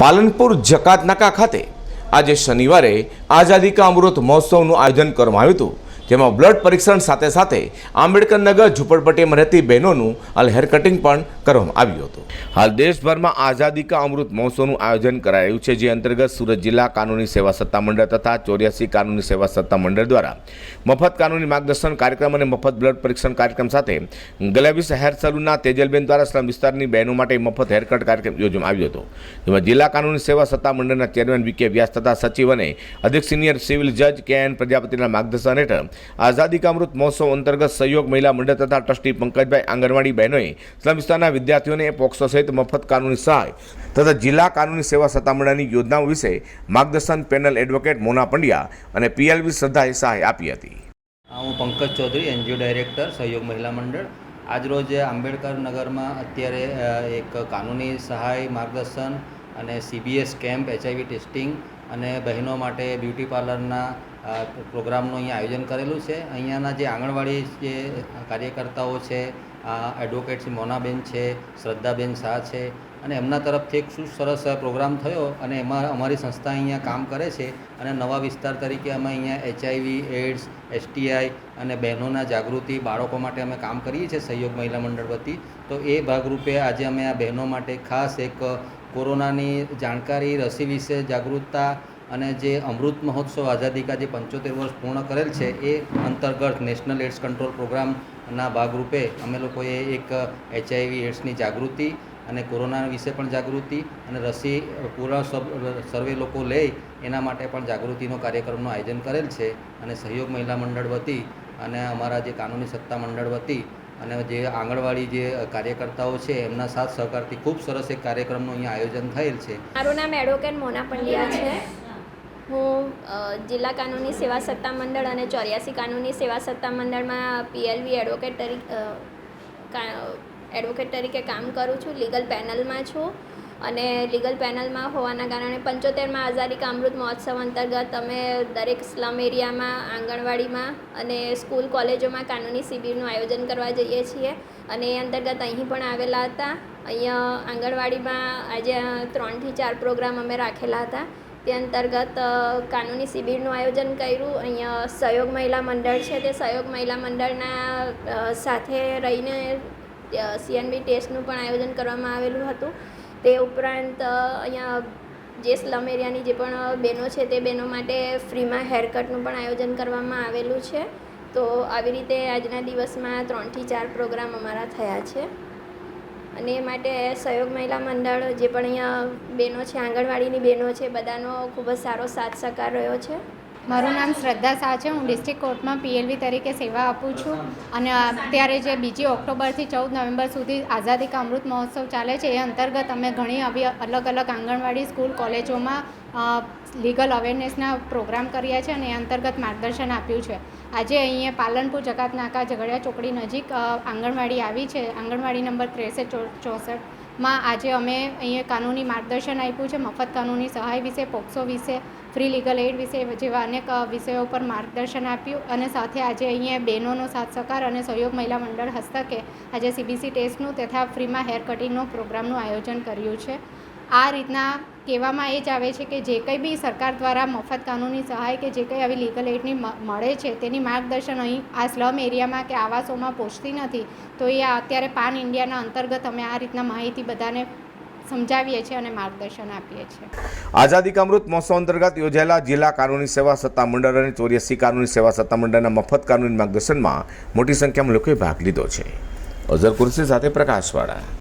પાલનપુર જકાત નાકા ખાતે આજે શનિવારે આઝાદી કા અમૃત મહોત્સવનું આયોજન કરવામાં આવ્યું હતું. જેમાં બ્લડ પરીક્ષણ સાથે સાથે આંબેડકર નગર ઝુંપડપટ્ટીમાં રહેતી બહેનોનું હાલ હેર કટિંગ પણ કરવામાં આવ્યું હતું. હાલ દેશભરમાં આઝાદી કા અમૃત મહોત્સવનું આયોજન કરાયું છે, જે અંતર્ગત સુરત જિલ્લા કાનૂની સેવા સત્તામંડળ તથા ચોર્યાસી કાનૂની સેવા સત્તામંડળ દ્વારા મફત કાનૂની માર્ગદર્શન કાર્યક્રમ અને મફત બ્લડ પરીક્ષણ કાર્યક્રમ સાથે ગલેબીસ હેર સલૂનના તેજલબેન દ્વારા સ્લમ વિસ્તારની બહેનો માટે મફત હેરકટ કાર્યક્રમ યોજવામાં આવ્યો હતો. જેમાં જિલ્લા કાનૂની સેવા સત્તામંડળના ચેરમેન વી કે વ્યાસ તથા સચિવ અને અધિક સિનિયર સિવિલ જજ કે એન પ્રજાપતિના માર્ગદર્શન હેઠળ આઝાદી કા અમૃત મહોત્સવ અંતર્ગત સહયોગ મહિલા મંડળ તથા ટ્રસ્ટી પંકજભાઈ આંગણવાડી બહેનોએ સ્લમ વિસ્તારના વિદ્યાર્થીઓને પોક્સો સહિત મફત કાનૂની સહાય તથા જિલ્લા કાનૂની સેવા સત્તામંડળની યોજનાઓ વિશે માર્ગદર્શન પેનલ એડવોકેટ મોના પંડ્યા અને પીએલવી શ્રદ્ધાએ સહાય આપી હતી. હું પંકજ ચૌધરી, એનજીઓ ડાયરેક્ટર, સહયોગ મહિલા મંડળ. આજરોજ આંબેડકર નગરમાં અત્યારે એક કાનૂની સહાય માર્ગદર્શન અને સીબીએસ કેમ્પ, એચઆઈવી ટેસ્ટિંગ અને બહેનો માટે બ્યુટી પાર્લરના પ્રોગ્રામનું અહીંયા આયોજન કરેલું છે. અહીંયાના જે આંગણવાડી જે કાર્યકર્તાઓ છે એડવોકેટ શ્રી મોનાબેન છે, શ્રદ્ધાબેન શાહ છે અને એમના તરફથી એક શું સરસ પ્રોગ્રામ થયો અને એમાં અમારી સંસ્થા અહીંયા કામ કરે છે અને નવા વિસ્તાર તરીકે અમે અહીંયા એચઆઈવી એડ્સ એસટીઆઈ અને બહેનોના જાગૃતિ, બાળકો માટે અમે કામ કરીએ છીએ સહયોગ મહિલા મંડળ વતી. તો એ ભાગરૂપે આજે અમે આ બહેનો માટે ખાસ એક કોરોનાની જાણકારી, રસી વિશે જાગૃતતા અને જે અમૃત મહોત્સવ આઝાદી કા જે પંચોતેર વર્ષ પૂર્ણ કરેલ છે, એ અંતર્ગત નેશનલ એડ્સ કંટ્રોલ પ્રોગ્રામના ભાગરૂપે અમે લોકોએ એક એચઆઈવી એડ્સની જાગૃતિ અને કોરોના વિશે પણ જાગૃતિ અને રસી, પૂરા સર્વે લોકો લે એના માટે પણ જાગૃતિનો કાર્યક્રમનું આયોજન કરેલ છે અને સહયોગ મહિલા મંડળ વતી અને અમારા જે કાનૂની સત્તા મંડળ વતી અને જે આંગણવાડી જે કાર્યકર્તાઓ છે, એમના સાથ સહકારથી ખૂબ સરસ એક કાર્યક્રમનું અહીંયા આયોજન થયેલ છે. મારું નામ એડવોકેટ મોના પંડ્યા છે. હું જિલ્લા કાનૂની સેવા સત્તા મંડળ અને ચોર્યાસી કાનૂની સેવા સત્તા મંડળમાં પીએલવી એડવોકેટ તરીકે એડવોકેટ તરીકે કામ કરું છું. લીગલ પેનલમાં છું અને લીગલ પેનલમાં હોવાના કારણે પંચોતેરમાં આઝાદી કા અમૃત મહોત્સવ અંતર્ગત અમે દરેક સ્લમ એરિયામાં, આંગણવાડીમાં અને સ્કૂલ કોલેજોમાં કાનૂની શિબિરનું આયોજન કરવા જઈએ છીએ. અને એ અંતર્ગત અહીં પણ આવેલા હતા. અહીંયા આંગણવાડીમાં આજે ત્રણથી ચાર પ્રોગ્રામ અમે રાખેલા હતા. તે અંતર્ગત કાનૂની શિબિરનું આયોજન કર્યું. અહીંયા સહયોગ મહિલા મંડળ છે. તે સહયોગ મહિલા મંડળના સાથે રહીને સીએનબી ટેસ્ટનું પણ આયોજન કરવામાં આવેલું હતું. તે ઉપરાંત અહીંયા જે સ્લમ એરિયાની જે પણ બહેનો છે, તે બહેનો માટે ફ્રીમાં હેરકટનું પણ આયોજન કરવામાં આવેલું છે. તો આવી રીતે આજના દિવસમાં ત્રણથી ચાર પ્રોગ્રામ અમારા થયા છે. અને એ માટે સહયોગ મહિલા મંડળ, જે પણ અહીંયા બહેનો છે, આંગણવાડીની બહેનો છે, બધાનો ખૂબ જ સારો સાથ સહકાર રહ્યો છે. મારું નામ શ્રદ્ધા શાહ છે. હું ડિસ્ટ્રિક્ટ કોર્ટમાં પીએલવી તરીકે સેવા આપું છું. અને અત્યારે જે બીજી ઓક્ટોબરથી ચૌદ નવેમ્બર સુધી આઝાદી કા અમૃત મહોત્સવ ચાલે છે, એ અંતર્ગત અમે ઘણી આવી અલગ અલગ આંગણવાડી, સ્કૂલ, કોલેજોમાં લીગલ અવેરનેસના પ્રોગ્રામ કર્યા છે અને એ અંતર્ગત માર્ગદર્શન આપ્યું છે. આજે અહીંયા પાલનપુર જકાત નાકા ઝઘડિયા ચોકડી નજીક આંગણવાડી આવી છે. આંગણવાડી નંબર ત્રેસઠ ચોસઠમાં આજે અમે અહીંયા કાનૂની માર્ગદર્શન આપ્યું છે. મફત કાનૂની સહાય વિશે, પોક્સો વિશે ફ્રી લીગલ એડ વિશે જેવા અનેક વિષયો પર માર્ગદર્શન આપ્યું અને સાથે આજે અહીંયા બહેનોનો સાથ સહકાર અને સહયોગ મહિલા મંડળ હસ્તકે આજે સીબીસી ટેસ્ટનું તથા ફ્રીમાં હેર કટિંગનો પ્રોગ્રામનું આયોજન કર્યું છે. આ રીતના કહેવામાં એ જ આવે છે કે જે કંઈ બી સરકાર દ્વારા મફત કાનૂની સહાય કે જે કંઈ આવી લીગલ એડની મળે છે તેની માર્ગદર્શન અહીં આ સ્લમ એરિયામાં કે આવાસોમાં પહોંચતી નથી, તો એ અત્યારે પાન ઇન્ડિયાના અંતર્ગત અમે આ રીતના માહિતી બધાને સમજાવીએ છીએ અને માર્ગદર્શન આપીએ છીએ. આઝાદી અમૃત મહોત્સવ અંતર્ગત યોજાયેલા જિલ્લા કાનૂની સેવા સત્તા મંડળ અને ચોર્યાસી કાનૂની સેવા સત્તામંડળના મફત કાનૂની માર્ગદર્શનમાં મોટી સંખ્યામાં લોકોએ ભાગ લીધો છે. અઝર કુરશી સાથે પ્રકાશવાળા.